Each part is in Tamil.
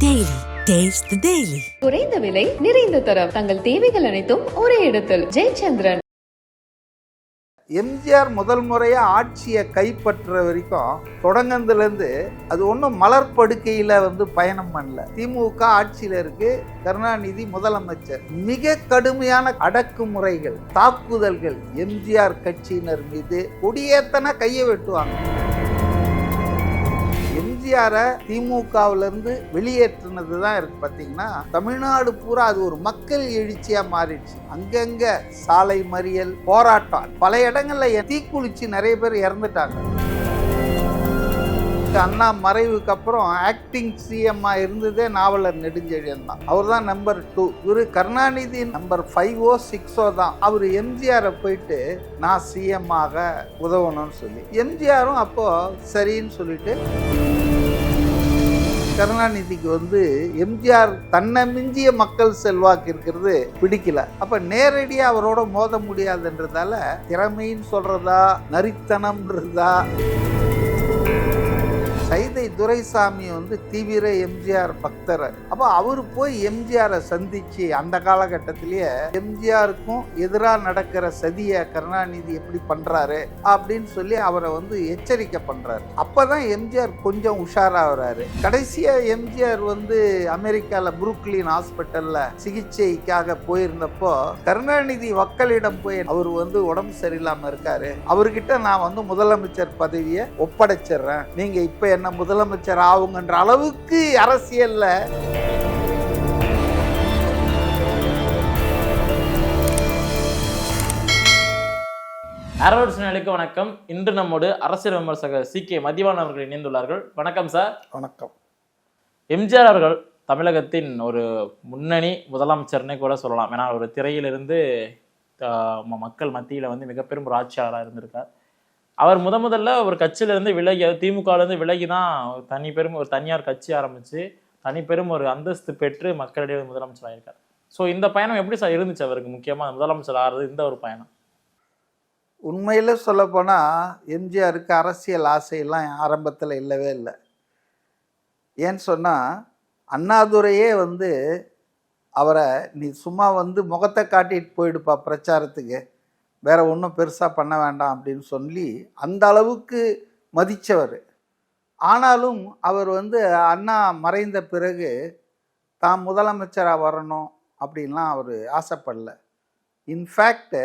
Taste the Daily. குறைந்த விலை நிறைந்த தரம். தங்கள் தேவைகள் அனைத்தும் ஒரே இடத்தில். ஜெயச்சந்திரன். எம்ஜிஆர் முதல் முறையாக ஆட்சியை கைப்பற்ற வரைக்கும் தொடங்கந்துலேருந்து அது ஒன்றும் மலர் படுக்கையில் வந்து பயணம் பண்ணல. திமுக ஆட்சியில் இருக்கு. கருணாநிதி முதலமைச்சர். மிக கடுமையான அடக்குமுறைகள் தாக்குதல்கள் எம்ஜிஆர் கட்சியினர் மீது கொடியேத்தன கையை வெட்டுவாங்க. எம்ஜிஆரை திமுகவிலிருந்து வெளியேற்றினது தான் இருக்கு பார்த்தீங்கன்னா தமிழ்நாடு பூரா அது ஒரு மக்கள் எழுச்சியாக மாறிடுச்சு. அங்கங்க சாலை மறியல் போராட்டம் பல இடங்களில் தீக்குளிச்சு நிறைய பேர் இறந்துட்டாங்க. அண்ணா மறைவுக்கு அப்புறம் ஆக்டிங் சிஎம்மா இருந்ததே நாவலர் நெடுஞ்செழியன் தான். அவர் தான் நம்பர் டூ இவர் கருணாநிதி நம்பர் ஃபைவோ சிக்ஸோ தான். அவர் எம்ஜிஆரை போயிட்டு நான் சிஎம் ஆக உதவணும்னு சொல்லி. எம்ஜிஆரும் அப்போ சரின்னு சொல்லிட்டு கருணாநிதிக்கு வந்து எம்ஜிஆர் தன்னை மிஞ்சிய மக்கள் செல்வாக்கு இருக்கிறது பிடிக்கல. அப்ப நேரடியாக அவரோட மோத முடியாதுன்றதால திறமைன்னு சொல்றதா நரித்தனம்ன்றதா? துரைசாமி வந்து தீவிர எம்ஜிஆர் பக்தர். அப்போ அவர் போய் எம்ஜிஆரை சந்திச்சு அந்த காலகட்டத்திலேயே எம்ஜிஆருக்கும் எதிராக நடக்கிற சதியை கருணாநிதி எப்படி பண்றாரு அப்படின்னு சொல்லி அவரை வந்து எச்சரிக்கை பண்றாரு. அப்பதான் எம்ஜிஆர் கொஞ்சம் உஷாராகிறாரு. கடைசியா எம்ஜிஆர் வந்து அமெரிக்கால புருக்லின் ஹாஸ்பிட்டல்ல சிகிச்சைக்காக போயிருந்தப்போ கருணாநிதி மக்களிடம் போய் அவர் வந்து உடம்பு சரியில்லாம இருக்காரு. அவர்கிட்ட நான் வந்து முதலமைச்சர் பதவியை ஒப்படைச்சிடுறேன். நீங்க இப்ப என்ன முதல் முதலமைச்சர் ஆகுங்கன்ற அளவுக்கு அரசியல்ல. அரவர்ஸ் நிலைக்கு வணக்கம். இன்று நம்மோடு அரசியல் விமர்சகர் சி. கே. மதிவான் அவர்கள் இணைந்துள்ளார்கள். வணக்கம் சார். வணக்கம். எம்ஜிஆர் அவர்கள் தமிழகத்தின் ஒரு முன்னணி முதலமைச்சர்னே கூட சொல்லலாம். ஏன்னா ஒரு திரையிலிருந்து மக்கள் மத்தியில வந்து மிகப்பெரும் ஒரு ஆட்சியாளராக இருந்திருக்கார். அவர் முத முதல்ல ஒரு கட்சியிலேருந்து விலகி அது திமுகலேருந்து விலகி தான் ஒரு தனி பெரும் ஒரு தனியார் கட்சி ஆரம்பித்து தனி பெரும் ஒரு அந்தஸ்து பெற்று மக்களிடையே முதலமைச்சர் ஆகியிருக்கார் ஸோ இந்த பயணம் எப்படி சார் இருந்துச்சு அவருக்கு முக்கியமாக முதலமைச்சர் ஆகிறது இந்த ஒரு பயணம். உண்மையில் சொல்லப்போனால் எம்ஜிஆருக்கு அரசியல் ஆசையெல்லாம் ஆரம்பத்தில் இல்லவே இல்லை. ஏன்னு சொன்னால் அண்ணாதுரையே வந்து அவரை நீ சும்மா வந்து முகத்தை காட்டிட்டு போயிடுப்பா பிரச்சாரத்துக்கு. வேற ஒன்றும் பெருசாக பண்ண வேண்டாம் அப்படின்னு சொல்லி அந்த அளவுக்கு மதித்தவர் ஆனாலும் அவர் வந்து அண்ணா மறைந்த பிறகு தான் முதலமைச்சராக வரணும் அப்படின்லாம் அவர் ஆசைப்படல. இன்ஃபேக்ட்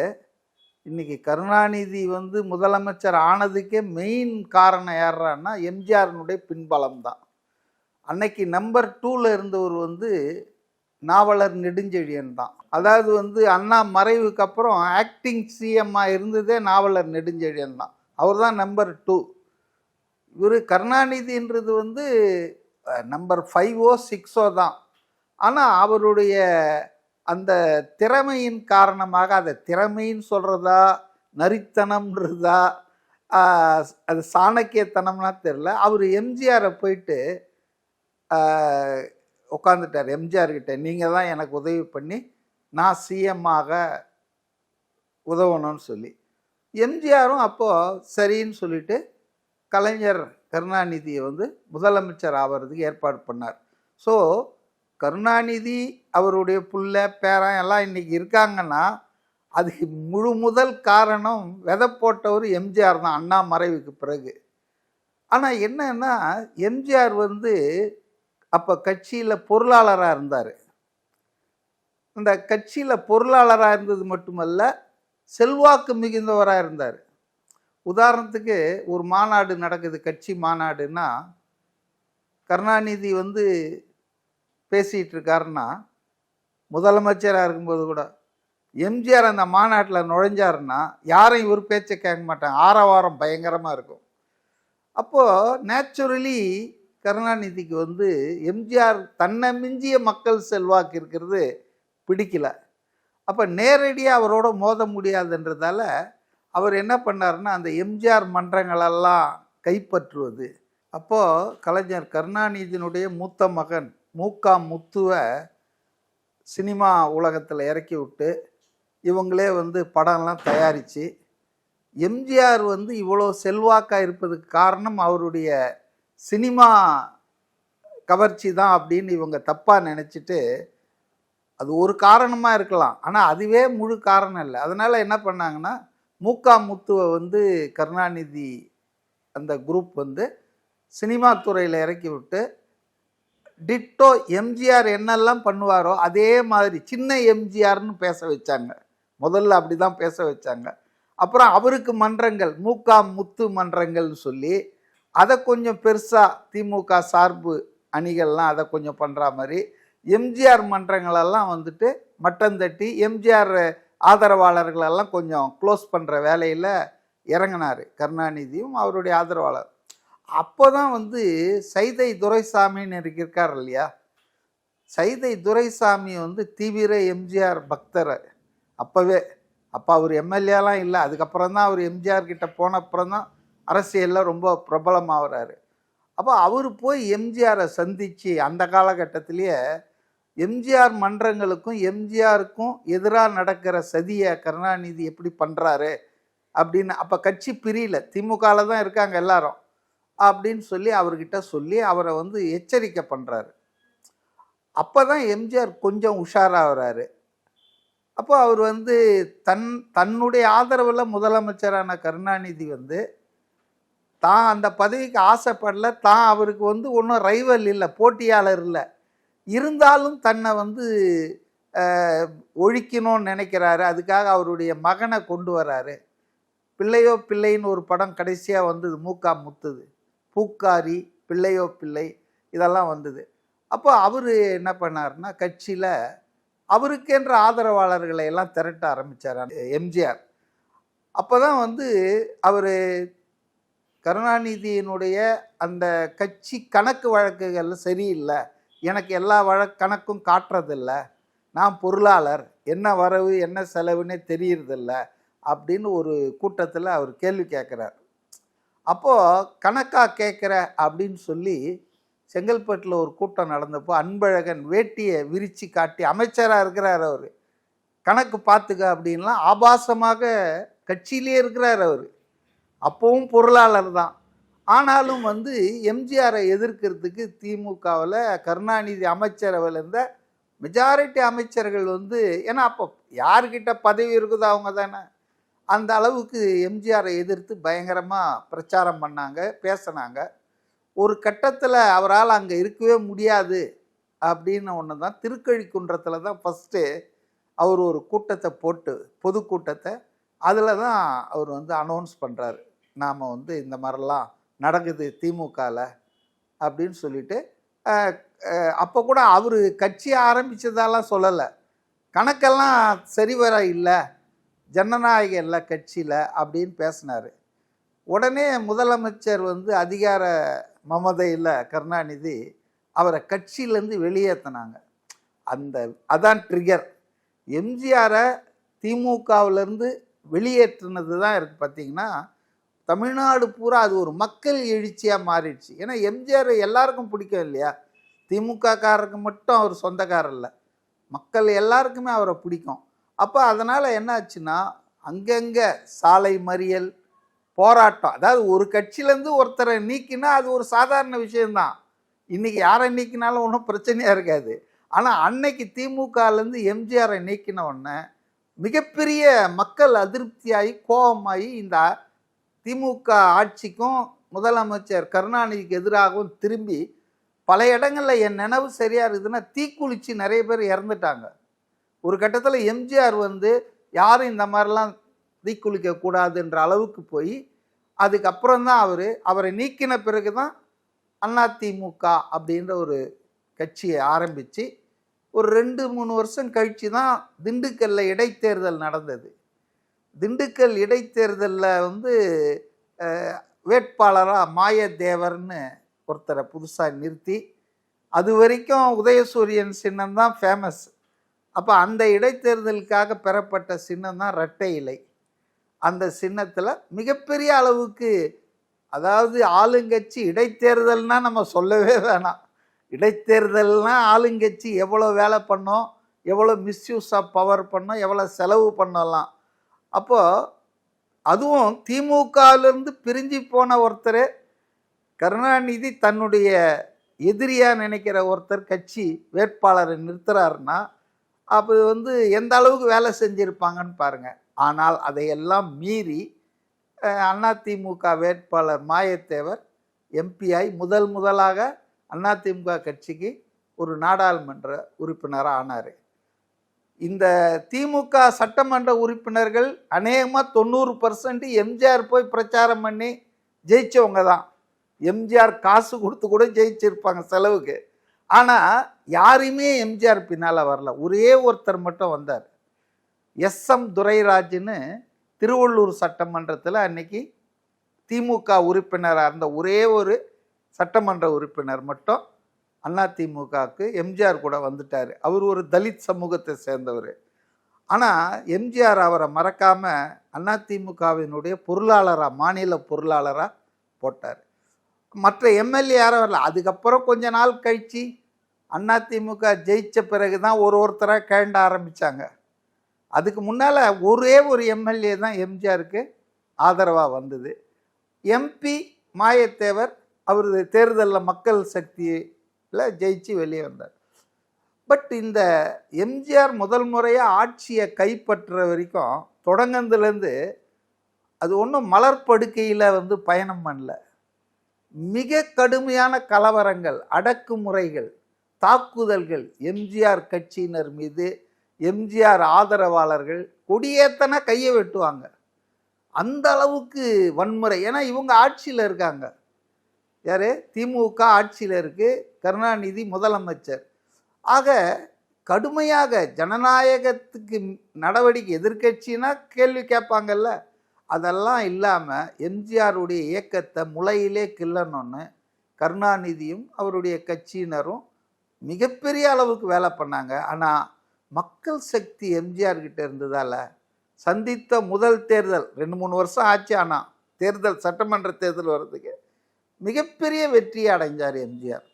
இன்றைக்கி கருணாநிதி வந்து முதலமைச்சர் ஆனதுக்கே மெயின் காரணம் யாரான்னா எம்ஜிஆர்னுடைய பின்பலம் தான். அன்னைக்கு நம்பர் டூவில் இருந்தவர் வந்து நாவலர் நெடுஞ்செழியன் தான். அதாவது வந்து அண்ணா மறைவுக்கு அப்புறம் ஆக்டிங் சிஎம்மா இருந்ததே நாவலர் நெடுஞ்செழியன் தான். அவர் தான் நம்பர் டூ இவர் கருணாநிதின்றது வந்து நம்பர் ஃபைவோ சிக்ஸோ தான். ஆனால் அவருடைய அந்த திறமையின் காரணமாக அதை திறமைன்னு சொல்கிறதா நரித்தனம்ன்றதா அது சாணக்கியத்தனம்னா தெரில அவர் எம்ஜிஆரை போயிட்டு உட்காந்துட்டார் எம்ஜிஆர்கிட்ட நீங்கள் தான் எனக்கு உதவி பண்ணி நான் சிஎம்மாக உதவணும்னு சொல்லி. எம்ஜிஆரும் அப்போது சரின்னு சொல்லிட்டு கலைஞர் கருணாநிதியை வந்து முதலமைச்சர் ஆகிறதுக்கு ஏற்பாடு பண்ணார். ஸோ கருணாநிதி அவருடைய புள்ள பேரன் எல்லாம் இன்னைக்கு இருக்காங்கன்னா அதுக்கு முழு முதல் காரணம் விதை போட்டவர் எம்ஜிஆர் தான் அண்ணா மறைவுக்கு பிறகு. ஆனால் என்னன்னா எம்ஜிஆர் வந்து அப்போ கட்சியில் பொருளாளராக இருந்தார். இந்த கட்சியில் பொருளாளராக இருந்தது மட்டுமல்ல செல்வாக்கு மிகுந்தவராக இருந்தார். உதாரணத்துக்கு ஒரு மாநாடு நடக்குது கட்சி மாநாடுன்னா கருணாநிதி வந்து பேசிகிட்டு இருக்காருன்னா முதலமைச்சராக இருக்கும்போது கூட எம்ஜிஆர் அந்த மாநாட்டில் நுழைஞ்சாருன்னா யாரும் இவர் பேச்சை கேட்க மாட்டாங்க. ஆரவாரம் பயங்கரமாக இருக்கும். அப்போது நேச்சுரலி கருணாநிதிக்கு வந்து எம்ஜிஆர் தன்னை மிஞ்சிய மக்கள் செல்வாக்கு இருக்கிறது பிடிக்கல. அப்போ நேரடியாக அவரோட மோத முடியாதுன்றதால அவர் என்ன பண்ணாருன்னா அந்த எம்ஜிஆர் மன்றங்களெல்லாம் கைப்பற்றுவது. அப்போது கலைஞர் கருணாநிதியினுடைய மூத்த மகன் மூக்கா முத்துவை சினிமா உலகத்தில் இறக்கி விட்டு இவங்களே வந்து படம்லாம் தயாரித்து எம்ஜிஆர் வந்து இவ்வளோ செல்வாக்காக இருப்பதுக்கு காரணம் அவருடைய சினிமா கவர்ச்சி தான் அப்படின்னு இவங்க தப்பாக நினச்சிட்டு அது ஒரு காரணமாக இருக்கலாம். ஆனால் அதுவே முழு காரணம் இல்லை. அதனால் என்ன பண்ணாங்கன்னா மூக்கா முத்துவை வந்து கருணாநிதி அந்த குரூப் வந்து சினிமா துறையில் இறக்கி விட்டு டிட்டோ எம்ஜிஆர் என்னெல்லாம் பண்ணுவாரோ அதே மாதிரி சின்ன எம்ஜிஆர்னு பேச வச்சாங்க. முதல்ல அப்படி தான் பேச வச்சாங்க. அப்புறம் அவருக்கு மன்றங்கள் மூக்கா முத்து மன்றங்கள்னு சொல்லி அதை கொஞ்சம் பெருசாக திமுக சார்பு அணிகள்லாம் அதை கொஞ்சம் பண்ணுற மாதிரி எம்ஜிஆர் மன்றங்களெல்லாம் வந்துட்டு மட்டம் தட்டி எம்ஜிஆர் ஆதரவாளர்களெல்லாம் கொஞ்சம் க்ளோஸ் பண்ணுற வேலையில் இறங்கினார் கருணாநிதியும் அவருடைய ஆதரவாளர். அப்போ தான் வந்து சைதை துரைசாமின்னு இருக்கார் இல்லையா? சைதை துரைசாமி வந்து தீவிர எம்ஜிஆர் பக்தர். அப்போவே அப்போ அவர் எம்எல்ஏலாம் இல்லை. அதுக்கப்புறம் தான் அவர் எம்ஜிஆர் கிட்ட போன அப்புறம் தான் அரசியலில் ரொம்ப பிரபலமாகறாரு. அப்போ அவர் போய் எம்ஜிஆரை சந்தித்து அந்த காலகட்டத்திலேயே எம்ஜிஆர் மன்றங்களுக்கும் எம்ஜிஆருக்கும் எதிராக நடக்கிற சதியை கருணாநிதி எப்படி பண்ணுறாரு அப்படின்னு அப்போ கட்சி பிரியல. திமுகவில் தான் இருக்காங்க எல்லாரும். அப்படின்னு சொல்லி அவர்கிட்ட சொல்லி அவரை வந்து எச்சரிக்கை பண்ணுறாரு அப்போ தான் எம்ஜிஆர் கொஞ்சம் உஷாராகிறாரு. அப்போ அவர் வந்து தன் தன்னுடைய ஆதரவில் முதலமைச்சரான கருணாநிதி வந்து தான் அந்த பதவிக்கு ஆசைப்படல தான் அவருக்கு வந்து ஒன்றும் ரைவல் இல்லை போட்டியாளர் இல்லை. இருந்தாலும் தன்னை வந்து ஒழிக்கணும்னு நினைக்கிறாரு. அதுக்காக அவருடைய மகனை கொண்டு வராரு. பிள்ளையோ பிள்ளைன்னு ஒரு படம் கடைசியாக வந்தது. மூக்கா முத்துது. பூக்காரி பிள்ளையோ பிள்ளை இதெல்லாம் வந்தது. அப்போ அவர் என்ன பண்ணாருன்னா கட்சியில் அவருக்கென்ற ஆதரவாளர்களை எல்லாம் திரட்ட ஆரம்பித்தார் எம்ஜிஆர் அப்போ தான் வந்து அவர் கருணாநிதியினுடைய அந்த கட்சி கணக்கு வழக்குகள் சரியில்லை. எனக்கு எல்லா வழ கணக்கும் காட்டுறதில்ல. நான் பொருளாளர். என்ன வரவு என்ன செலவுன்னே தெரியறதில்ல அப்படின்னு ஒரு கூட்டத்தில் அவர் கேள்வி கேட்குறார் அப்போது கணக்காக கேட்குற அப்படின்னு சொல்லி செங்கல்பட்டில் ஒரு கூட்டம் நடந்தப்போ அன்பழகன் வேட்டியை விரித்து காட்டி அமைச்சராக இருக்கிறார் அவர். கணக்கு பார்த்துக்க அப்படின்லாம் ஆபாசமாக கட்சியிலே இருக்கிறார் அவர். அப்போவும் பொருளாளர் தான். ஆனாலும் வந்து எம்ஜிஆரை எதிர்க்கிறதுக்கு திமுகவில் கருணாநிதி அமைச்சரவையில் இருந்த மெஜாரிட்டி அமைச்சர்கள் வந்து ஏன்னா அப்போ யார்கிட்ட பதவி இருக்குதோ அவங்க தானே. அந்த அளவுக்கு எம்ஜிஆரை எதிர்த்து பயங்கரமாக பிரச்சாரம் பண்ணாங்க பேசினாங்க. ஒரு கட்டத்தில் அவரால் அங்கே இருக்கவே முடியாது அப்படின்னு ஒன்று தான் திருக்கழிக்குன்றத்தில் தான் ஃபஸ்ட்டு அவர் ஒரு கூட்டத்தை போட்டு பொதுக்கூட்டத்தை. அதில் தான் அவர் வந்து அனௌன்ஸ் பண்ணுறாரு நாம் வந்து இந்த மாதிரிலாம் நடக்குது திமுகவில் அப்படின்னு சொல்லிட்டு அப்போ கூட அவர் கட்சி ஆரம்பித்ததெல்லாம் சொல்லலை. கணக்கெல்லாம் சரிவர இல்லை. ஜனநாயகம் இல்லை கட்சியில் அப்படின்னு பேசினார். உடனே முதலமைச்சர் வந்து அதிகார மமதையில் கருணாநிதி அவரை கட்சியிலேருந்து வெளியேற்றினாங்க அந்த அதான் ட்ரிகர் எம்ஜிஆரை திமுகவிலேருந்து வெளியேற்றினது தான் இருக்குது பார்த்தீங்கன்னா தமிழ்நாடு பூரா அது ஒரு மக்கள் எழுச்சியாக மாறிடுச்சு. ஏன்னா எம்ஜிஆர் எல்லாருக்கும் பிடிக்கும் இல்லையா? திமுகக்காரருக்கு மட்டும் அவர் சொந்தக்காரர் இல்லை. மக்கள் எல்லாருக்குமே அவரை பிடிக்கும். அப்போ அதனால் என்ன ஆச்சுன்னா அங்கங்கே சாலை மறியல் போராட்டம். அதாவது ஒரு கட்சியிலேருந்து ஒருத்தரை நீக்கினா அது ஒரு சாதாரண விஷயந்தான் இன்றைக்கி யாரை நீக்கினாலும் ஒன்றும் பிரச்சனையாக இருக்காது. ஆனால் அன்னைக்கு திமுகலேருந்து எம்ஜிஆரை நீக்கின உடனே மிகப்பெரிய மக்கள் அதிருப்தியாகி கோபமாகி இந்த திமுக ஆட்சிக்கும் முதலமைச்சர் கருணாநிதிக்கு எதிராகவும் திரும்பி பல இடங்களில் என் நினைவு சரியாக இருக்குதுன்னா தீக்குளிச்சு நிறைய பேர் இறந்துட்டாங்க. ஒரு கட்டத்தில் எம்ஜிஆர் வந்து யாரும் இந்த மாதிரிலாம் தீக்குளிக்க கூடாதுன்ற அளவுக்கு போய் அதுக்கப்புறம் தான் அவர் அவரை நீக்கின பிறகு தான் அதிமுக அப்படின்ற ஒரு கட்சியை ஆரம்பித்து ஒரு ரெண்டு மூணு வருஷம் கழித்து தான் திண்டுக்கல்ல இடைத்தேர்தல் நடந்தது. திண்டுக்கல் இடைத்தேர்தலில் வந்து வேட்பாளராக மாயதேவர்னு ஒருத்தரை புதுசாக நிறுத்தி அது வரைக்கும் உதயசூரியன் சின்னம் தான் ஃபேமஸ் அப்போ அந்த இடைத்தேர்தலுக்காக பெறப்பட்ட சின்னம் தான் இரட்டை இலை. அந்த சின்னத்தில் மிகப்பெரிய அளவுக்கு அதாவது ஆளுங்கட்சி இடைத்தேர்தல்னால் நம்ம சொல்லவே வேணாம். இடைத்தேர்தல்னால் ஆளுங்கட்சி எவ்வளோ வேலை பண்ணோம் எவ்வளோ மிஸ்யூஸ் ஆஃப் பவர் பண்ணோம் எவ்வளோ செலவு பண்ணலாம். அப்போது அதுவும் திமுகலேருந்து பிரிஞ்சு போன ஒருத்தர் கருணாநிதி தன்னுடைய எதிரியாக நினைக்கிற ஒருத்தர் கட்சி வேட்பாளரை நிறுத்துறாருன்னா அப்போ வந்து எந்த அளவுக்கு வேலை செஞ்சுருப்பாங்கன்னு பாருங்கள் ஆனால் அதையெல்லாம் மீறி அதிமுக வேட்பாளர் மாயத்தேவர் எம்பிஐ முதல் முதலாக அதிமுக கட்சிக்கு ஒரு நாடாளுமன்ற உறுப்பினராக ஆனார். இந்த திமுக சட்டமன்ற உறுப்பினர்கள் அநேகமாக தொண்ணூறு பர்சன்ட் எம்ஜிஆர் போய் பிரச்சாரம் பண்ணி ஜெயிச்சவங்க தான். எம்ஜிஆர் காசு கொடுத்து கூட ஜெயிச்சிருப்பாங்க செலவுக்கு. ஆனால் யாரையுமே எம்ஜிஆர் பின்னால் வரல. ஒரே ஒருத்தர் மட்டும் வந்தார். எஸ் எம் துரைராஜ்னு திருவள்ளூர் சட்டமன்றத்தில் அன்னைக்கு திமுக உறுப்பினராக இருந்த ஒரே ஒரு சட்டமன்ற உறுப்பினர் மட்டும் அதிமுகவுக்கு எம்ஜிஆர் கூட வந்துட்டார். அவர் ஒரு தலித் சமூகத்தை சேர்ந்தவர். ஆனால் எம்ஜிஆர் அவரை மறக்காமல் அதிமுகவினுடைய பொருளாளராக மாநில பொருளாளராக போட்டார். மற்ற எம்எல்ஏ யாரும் வரல. அதுக்கப்புறம் கொஞ்ச நாள் கழித்து அதிமுக ஜெயித்த பிறகு தான் ஒரு ஒருத்தராக கேண்ட ஆரம்பித்தாங்க அதுக்கு முன்னால் ஒரே ஒரு எம்எல்ஏ தான் எம்ஜிஆருக்கு ஆதரவாக வந்தது. எம்பி மாயத்தேவர் அவரது தேர்தலில் மக்கள் சக்தியை ஜெயிச்சு வெளியே வந்தார். பட் இந்த எம்ஜிஆர் முதல் முறையாக ஆட்சியை கைப்பற்ற வரைக்கும் தொடங்கினதுலேருந்து அது ஒன்றும் மலர்படுக்கையில் வந்து பயணம் பண்ணல. மிக கடுமையான கலவரங்கள் அடக்குமுறைகள் தாக்குதல்கள் எம்ஜிஆர் கட்சியினர் மீது எம்ஜிஆர் ஆதரவாளர்கள் கொடியேத்தன கையை வெட்டுவாங்க. அந்த அளவுக்கு வன்முறை. ஏன்னா இவங்க ஆட்சியில் இருக்காங்க. யார்? திமுக ஆட்சியில் இருக்குது கருணாநிதி முதலமைச்சர். ஆக கடுமையாக ஜனநாயகத்துக்கு நடவடிக்கை எதிர்கட்சினா கேள்வி கேட்பாங்கல்ல. அதெல்லாம் இல்லாமல் எம்ஜிஆருடைய இயக்கத்தை முளையிலே கிள்ளணும்னு கருணாநிதியும் அவருடைய கட்சியினரும் மிகப்பெரிய அளவுக்கு வேலை பண்ணாங்க. ஆனால் மக்கள் சக்தி எம்ஜிஆர் கிட்ட இருந்ததால் சந்தித்த முதல் தேர்தல் ரெண்டு மூணு வருஷம் ஆச்சு ஆனால் தேர்தல் சட்டமன்ற தேர்தல் வர்றதுக்கு. மிகப்பெரிய வெற்றியை அடைஞ்சார் எம்ஜிஆர்.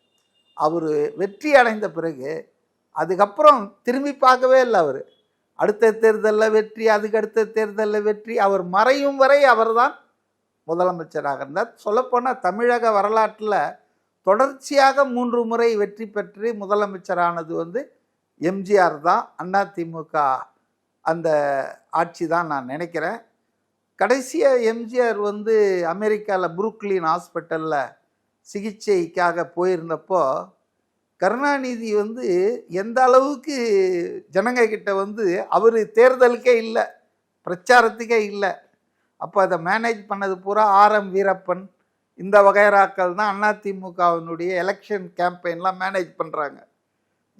அவர் வெற்றி அடைந்த பிறகு அதுக்கப்புறம் திரும்பி பார்க்கவே இல்லை அவர். அடுத்த தேர்தலில் வெற்றி அதுக்கு அடுத்த தேர்தலில் வெற்றி அவர் மறையும் வரை அவர் தான் முதலமைச்சராக இருந்தார். சொல்லப்போனால் தமிழக வரலாற்றில் தொடர்ச்சியாக மூன்று முறை வெற்றி பெற்று முதலமைச்சரானது வந்து எம்ஜிஆர் தான். அதிமுக அந்த ஆட்சி தான் நான் நினைக்கிறேன். கடைசியாக எம்ஜிஆர் வந்து அமெரிக்காவில் புருக்லின் ஹாஸ்பிட்டலில் சிகிச்சைக்காக போயிருந்தப்போ கருணாநிதி வந்து எந்த அளவுக்கு ஜனங்க கிட்ட வந்து அவர் தேர்தலுக்கே இல்லை பிரச்சாரத்துக்கே இல்லை. அப்போ அதை மேனேஜ் பண்ணது பூரா ஆர்எம் வீரப்பன். இந்த வகைராக்கள் தான் அதிமுகவினுடைய எலெக்ஷன் கேம்பெயின்லாம் மேனேஜ் பண்ணுறாங்க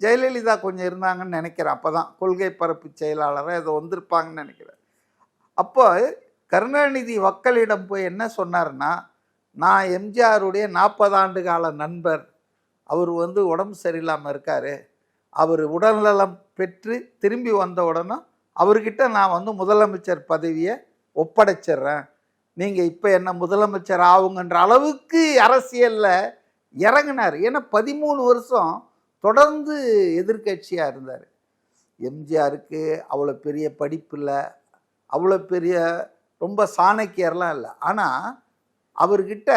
ஜெயலலிதா கொஞ்சம் இருந்தாங்கன்னு நினைக்கிறேன். அப்போ தான் கொள்கை பரப்பு செயலாளராக ஏதோ வந்திருப்பாங்கன்னு நினைக்கிறேன். அப்போ கருணாநிதி மக்களிடம் போய் என்ன சொன்னார்னா நான் எம்ஜிஆருடைய நாற்பது ஆண்டு கால நண்பர். அவர் வந்து உடம்பு சரியில்லாமல் இருக்கார். அவர் உடல்நலம் பெற்று திரும்பி வந்த உடனே அவர்கிட்ட நான் வந்து முதலமைச்சர் பதவியை ஒப்படைச்சிட்றேன் நீங்கள் இப்போ என்ன முதலமைச்சர் ஆகுங்கன்ற அளவுக்கு அரசியலில் இறங்கினார். ஏன்னா பதிமூணு வருஷம் தொடர்ந்து எதிர்க்கட்சியாக இருந்தார். எம்ஜிஆருக்கு அவ்வளோ பெரிய படிப்பு இல்லை. அவ்வளோ பெரிய ரொம்ப சாணக்கியர்லாம் இல்லை. ஆனால் அவர்கிட்ட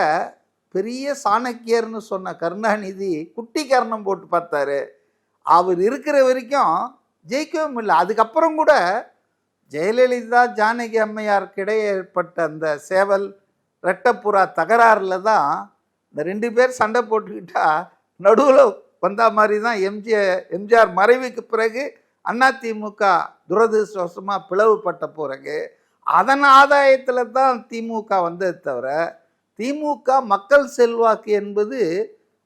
பெரிய சாணக்கியர்னு சொன்ன கருணாநிதி குட்டி கர்ணம் போட்டு பார்த்தாரு. அவர் இருக்கிற வரைக்கும் ஜெயிக்கவும் இல்லை. அதுக்கப்புறம் கூட ஜெயலலிதா ஜானகி அம்மையாருக்கு இடையே ஏற்பட்ட அந்த சேவல் ரெட்டப்புறா தகராறில் தான் இந்த ரெண்டு பேர் சண்டை போட்டுக்கிட்டா நடுவில் வந்த மாதிரி தான் எம்ஜிஆர் எம்ஜிஆர் மறைவுக்கு பிறகு அதிமுக துரதிருஷ்டவசமாக பிளவுபட்ட பிறகு அதன் ஆதாயத்தில் தான் திமுக வந்தது தவிர திமுக மக்கள் செல்வாக்கு என்பது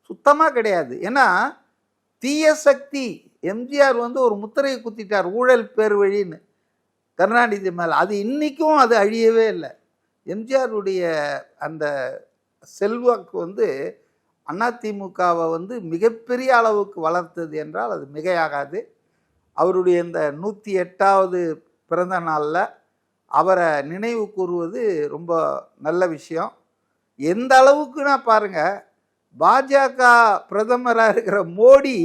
சுத்தமாக கிடையாது. ஏன்னா தீய சக்தி எம்ஜிஆர் வந்து ஒரு முத்திரையை குத்திட்டார் ஊழல் பேர் வழின்னு கருணாநிதி மேலே. அது இன்றைக்கும் அது அழியவே இல்லை. எம்ஜிஆருடைய அந்த செல்வாக்கு வந்து அதிமுகவை வந்து மிகப்பெரிய அளவுக்கு வளர்த்தது என்றால் அது மிகையாகாது. அவருடைய இந்த நூற்றி எட்டாவது பிறந்த நாளில் அவரை நினைவு கூறுவது ரொம்ப நல்ல விஷயம். எந்த அளவுக்குன்னா பாருங்க பாஜக பிரதமராக இருக்கிற மோடி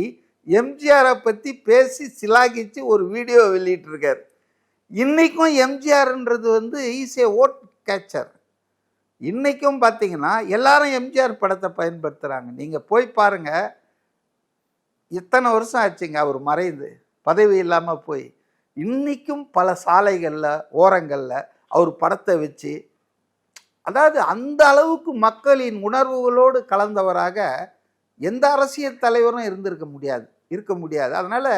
எம்ஜிஆரை பற்றி பேசி சிலாகிச்சு ஒரு வீடியோ வெளியிட்டிருக்கார். இன்றைக்கும் எம்ஜிஆர்ன்றது வந்து ஈஸ் ஏ ஓட் கேச்சர். இன்றைக்கும் பார்த்தீங்கன்னா எல்லாரும் எம்ஜிஆர் படத்தை பயன்படுத்துகிறாங்க நீங்கள் போய் பாருங்கள் இத்தனை வருஷம் ஆச்சுங்க அவர் மறைந்து பதவி இல்லாமல் போய். இன்றைக்கும் பல சாலைகளில் ஓரங்களில் அவர் படத்தை வச்சு அதாவது அந்த அளவுக்கு மக்களின் உணர்வுகளோடு கலந்தவராக எந்த அரசியல் தலைவரும் இருந்திருக்க முடியாது இருக்க முடியாது. அதனால்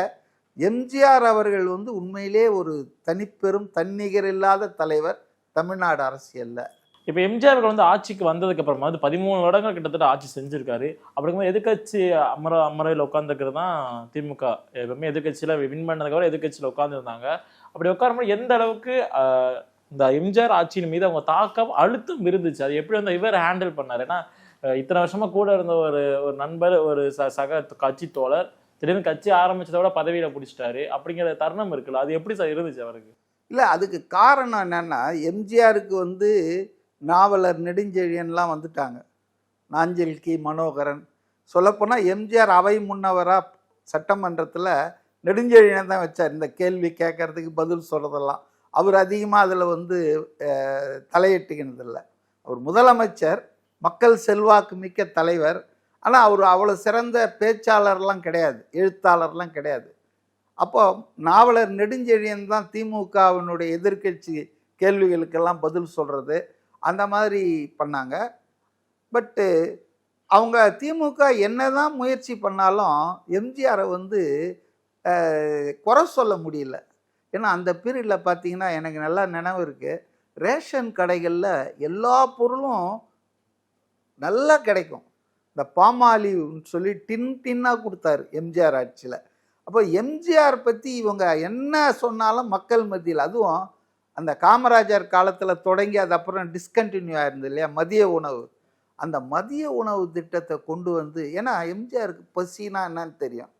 எம்ஜிஆர் அவர்கள் வந்து உண்மையிலே ஒரு தனிப்பெரும் தன்னிகர் இல்லாத தலைவர் தமிழ்நாடு அரசியலில். இப்போ எம்ஜிஆர் வந்து ஆட்சிக்கு வந்ததுக்கு அப்புறமா வந்து பதிமூணு வருடங்கள் கிட்டத்தட்ட ஆட்சி செஞ்சிருக்காரு. அப்படிங்கும்போது எதிர்க்கட்சி அமர அமரையில் உட்காந்துருக்கிறது தான் திமுக. எப்பவுமே எதிர்க்கட்சியில் வின் பண்ணதுக்கப்புறம் எதிர்கட்சியில் எதிர்க்கட்சியில் உட்காந்துருந்தாங்க அப்படி உட்காரும்போது எந்த அளவுக்கு இந்த எம்ஜிஆர் ஆட்சியின் மீது அவங்க தாக்கம் அழுத்தம் இருந்துச்சு அது எப்படி வந்து இவர் ஹேண்டில் பண்ணார்? ஏன்னா இத்தனை வருஷமா கூட இருந்த ஒரு ஒரு நண்பர் ஒரு ச சக கட்சி தோழர் திடீர்னு கட்சி ஆரம்பிச்சதோட பதவியில பிடிச்சிட்டாரு. அப்படிங்கிற தருணம் இருக்குல்ல. அது எப்படி சார் இருந்துச்சு அவருக்கு? இல்லை அதுக்கு காரணம் என்னன்னா எம்ஜிஆருக்கு வந்து நாவலர் நெடுஞ்செழியன்லாம் வந்துட்டாங்க. நாஞ்சில் கி மனோகரன். சொல்லப்போனால் எம்ஜிஆர் அவை முன்னவராக சட்டமன்றத்தில் நெடுஞ்செழியன் தான் வச்சார். இந்த கேள்வி கேட்கறதுக்கு பதில் சொல்கிறதெல்லாம் அவர் அதிகமாக அதில் வந்து அஹ், அவர் முதலமைச்சர் மக்கள் செல்வாக்கு மிக்க தலைவர். ஆனால் அவர் அவ்வளோ சிறந்த பேச்சாளர்லாம் கிடையாது. எழுத்தாளர்லாம் கிடையாது. அப்போ நாவலர் நெடுஞ்செழியன் தான் திமுகவினுடைய எதிர்க்கட்சி கேள்விகளுக்கெல்லாம் பதில் சொல்கிறது அந்த மாதிரி பண்ணாங்க. பட்டு அவங்க திமுக என்னதான் முயற்சி பண்ணாலும் எம்ஜிஆரை வந்து குறை சொல்ல முடியல. ஏன்னா அந்த பீரியடில் பார்த்தீங்கன்னா எனக்கு நல்லா நினைவு இருக்குது ரேஷன் கடைகளில் எல்லா பொருளும் நல்லா கிடைக்கும். இந்த பாமாலின்னு சொல்லி டின் டின்னாக கொடுத்தாரு எம்ஜிஆர் ஆட்சியில். அப்போ எம்ஜிஆர் பற்றி இவங்க என்ன சொன்னாலும் மக்கள் மத்தியில் அதுவும் அந்த காமராஜர் காலத்தில் தொடங்கி அது அப்புறம் டிஸ்கண்டினியூ ஆயிருந்தது இல்லையா? மதிய உணவு. அந்த மதிய உணவு திட்டத்தை கொண்டு வந்து ஏன்னா எம்ஜிஆருக்கு பசினா என்னன்னு தெரியும்.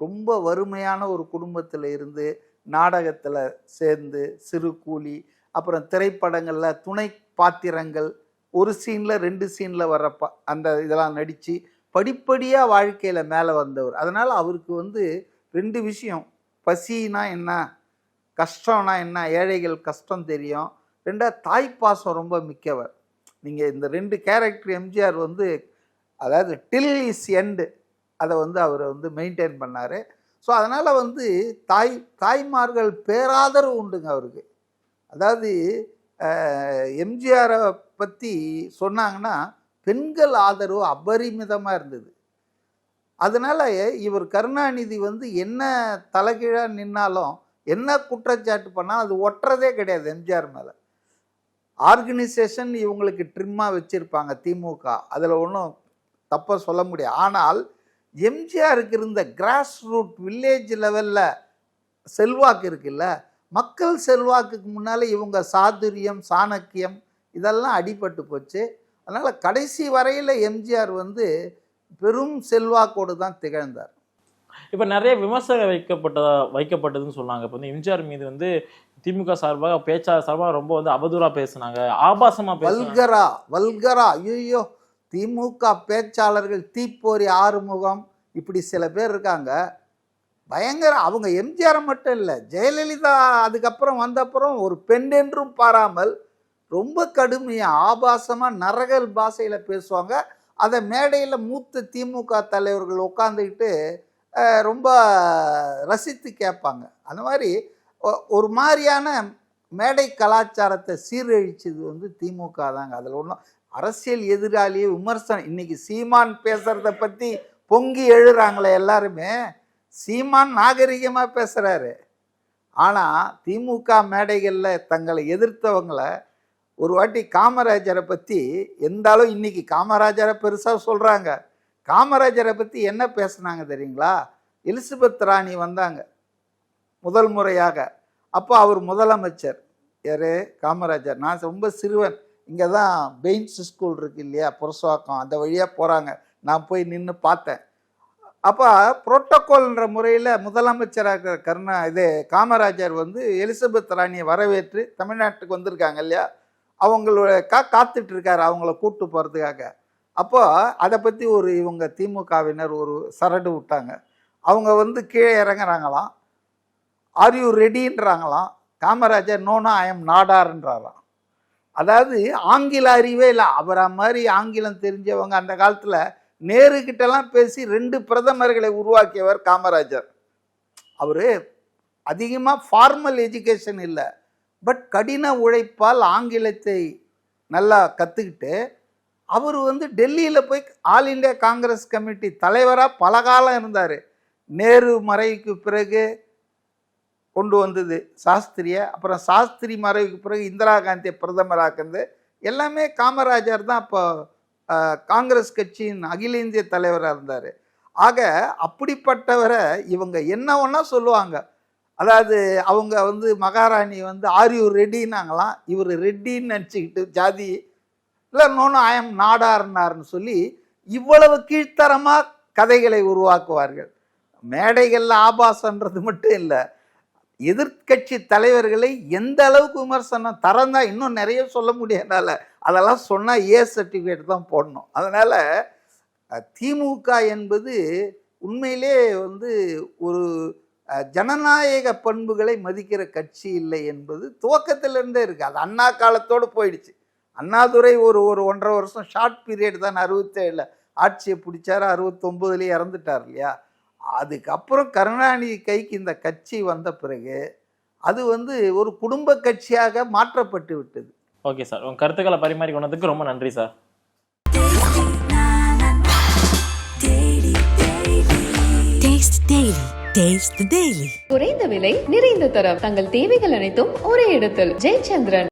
ரொம்ப வறுமையான ஒரு குடும்பத்தில் இருந்து நாடகத்தில் சேர்ந்து சிறு கூலி அப்புறம் திரைப்படங்களில் துணை பாத்திரங்கள் ஒரு சீனில் ரெண்டு சீனில் வர்ற ப அந்த இதெல்லாம் நடித்து படிப்படியாக வாழ்க்கையில் மேலே வந்தவர். அதனால் அவருக்கு வந்து ரெண்டு விஷயம். பசினா என்ன? கஷ்டம்னா என்ன? ஏழைகள் கஷ்டம் தெரியும். ரெண்டாவது தாய்ப்பாசம் ரொம்ப மிக்கவர். நீங்கள் இந்த ரெண்டு கேரக்டர் எம்ஜிஆர் வந்து அதாவது டில் இஸ் எண்டு அதை வந்து அவர் வந்து மெயின்டைன் பண்ணார். ஸோ அதனால் வந்து தாய் தாய்மார்கள் பேராதரவு உண்டுங்க அவருக்கு. அதாவது எம்ஜிஆரை பற்றி சொன்னாங்கன்னா பெண்கள் ஆதரவு அபரிமிதமாக இருந்தது. அதனால இவர் கருணாநிதி வந்து என்ன தலைகீழாக நின்னாலும் என்ன குற்றச்சாட்டு பண்ணால் அது ஒட்டுறதே கிடையாது எம்ஜிஆர் மேலே. ஆர்கனைசேஷன் இவங்களுக்கு ட்ரிம்மாக வச்சுருப்பாங்க திமுக. அதில் ஒன்றும் தப்பாக சொல்ல முடியாது. ஆனால் எம்ஜிஆருக்கு இருந்த கிராஸ் ரூட் வில்லேஜ் லெவலில் செல்வாக்கு இருக்குல்ல? மக்கள் செல்வாக்குக்கு முன்னால் இவங்க சாதுரியம் சாணக்கியம் இதெல்லாம் அடிபட்டு போச்சு. அதனால் கடைசி வரையில் எம்ஜிஆர் வந்து பெரும் செல்வாக்கோடு தான் திகழ்ந்தார். இப்போ நிறைய விமர்சனம் வைக்கப்பட்டதா வைக்கப்பட்டதுன்னு சொன்னாங்க. இப்போ வந்து எம்ஜிஆர் மீது வந்து திமுக சார்பாக பேச்சாளர் சார்பாக ரொம்ப வந்து அவதூறா பேசுனாங்க ஆபாசமா வல்கரா வல்கரா ஐயோ திமுக பேச்சாளர்கள் தீப்போரி ஆறுமுகம் இப்படி சில பேர் இருக்காங்க. பயங்கர அவங்க எம்ஜிஆர் மட்டும் இல்லை ஜெயலலிதா அதுக்கப்புறம் வந்தப்புறம் ஒரு பெண் என்றும் பாராமல் ரொம்ப கடுமையாக ஆபாசமாக நரகல் பாஷையில் பேசுவாங்க. அதை மேடையில் மூத்த திமுக தலைவர்கள் உட்காந்துக்கிட்டு ரொம்ப ரசித்து கேட்பாங்க. அந்த மாதிரி ஒ- ஒரு மாதிரியான மேடை கலாச்சாரத்தை சீரழிச்சது வந்து திமுக தாங்க அதில் ஒன்றும் அரசியல் எதிராளியே விமர்சனம். இன்றைக்கி சீமான் பேசுகிறத பற்றி பொங்கி எழுறாங்களே எல்லாருமே. சீமான் நாகரிகமாக பேசுகிறாரு ஆனால் திமுக மேடைகளில் தங்களை எதிர்த்தவங்களை ஒரு வாட்டி காமராஜரை பற்றி எந்த அளவு காமராஜரை பெருசாக சொல்கிறாங்க காமராஜரை பற்றி என்ன பேசுனாங்க தெரியுங்களா? எலிசபெத் ராணி வந்தாங்க முதல் முறையாக. அப்போ அவர் முதலமைச்சர். யாரு? காமராஜர். நான் ரொம்ப சிறுவன். இங்கே தான் பெயின்ஸ் ஸ்கூல் இருக்கு இல்லையா? புரசவாக்கம். அந்த வழியாக போகிறாங்க நான் போய் நின்று பார்த்தேன். அப்போ புரோட்டோகால்ன்ற முறையில் முதலமைச்சராக கருணா இது காமராஜர் வந்து எலிசபெத் ராணியை வரவேற்று தமிழ்நாட்டுக்கு வந்திருக்காங்க இல்லையா? அவங்களோட கா காத்துட்ருக்காரு அவங்கள கூப்பிட்டு போகிறதுக்காக அப்போ அதை பற்றி ஒரு இவங்க திமுகவினர் ஒரு சரடு விட்டாங்க. அவங்க வந்து கீழே இறங்குறாங்களாம். ஆர் யூ ரெடின்றாங்களாம் காமராஜர் நோனா ஐ எம் நாடார்ன்றாராம் அதாவது ஆங்கில அறிவே இல்லை. அவரை மாதிரி ஆங்கிலம் தெரிஞ்சவங்க அந்த காலத்தில் நேருக்கிட்டலாம் பேசி ரெண்டு பிரதமர்களை உருவாக்கியவர் காமராஜர். அவர் அதிகமாக ஃபார்மல் எஜுகேஷன் இல்லை. பட் கடின உழைப்பால் ஆங்கிலத்தை நல்லா கற்றுக்கிட்டு அவர் வந்து டெல்லியில் போய் ஆல் இந்தியா காங்கிரஸ் கமிட்டி தலைவராக பல காலம் இருந்தார். நேரு மறைவுக்கு பிறகு கொண்டு வந்தது சாஸ்திரியை அப்புறம் சாஸ்திரி மறைவுக்கு பிறகு இந்திரா காந்தியை பிரதமராக்குனது எல்லாமே காமராஜர் தான் அப்போ காங்கிரஸ் கட்சியின் அகில இந்திய தலைவராக இருந்தார். ஆக அப்படிப்பட்டவரை இவங்க என்ன ஒன்றா சொல்லுவாங்க? அதாவது அவங்க வந்து மகாராணி வந்து ஆர் யூ இவர் ரெட்டின்னு நினச்சிக்கிட்டு ஜாதி இல்லை இன்னொன்று ஐஎம் நாடார்னார்னு சொல்லி இவ்வளவு கீழ்த்தரமாக கதைகளை உருவாக்குவார்கள். மேடைகளில் ஆபாசன்றது மட்டும் இல்லை. எதிர்க்கட்சி தலைவர்களை எந்த அளவுக்கு விமர்சனம் தரந்தா இன்னும் நிறைய சொல்ல முடியாதால அதெல்லாம் சொன்னால் ஏ சர்டிஃபிகேட் தான் போடணும். அதனால் திமுக என்பது உண்மையிலே வந்து ஒரு ஜனநாயக பண்புகளை மதிக்கிற கட்சி இல்லை என்பது துவக்கத்திலிருந்தே இருக்குது அது அண்ணா காலத்தோடு போயிடுச்சு. அண்ணாதுரை ஒரு ஒரு ஒன்றரை வருஷம் ஷார்ட் பீரியட் தான் அறுபத்தேழில் ஆட்சியை பிடிச்சாரு அறுபத்தொம்போதுலேயே இறந்துட்டார் இல்லையா? அதுக்கப்புறம் கருணாநிதி கைக்கு இந்த கட்சி வந்த பிறகு அது வந்து ஒரு குடும்ப கட்சியாக மாற்றப்பட்டு விட்டது. Okay sir. உங்க கருத்துக்களை பரிமாறி கொண்டதுக்கு ரொம்ப நன்றி சார். குறைந்த விலை நிறைந்த தரம். தங்கள் தேவைகள் அனைத்தும் ஒரே இடத்தில். ஜெயச்சந்திரன்.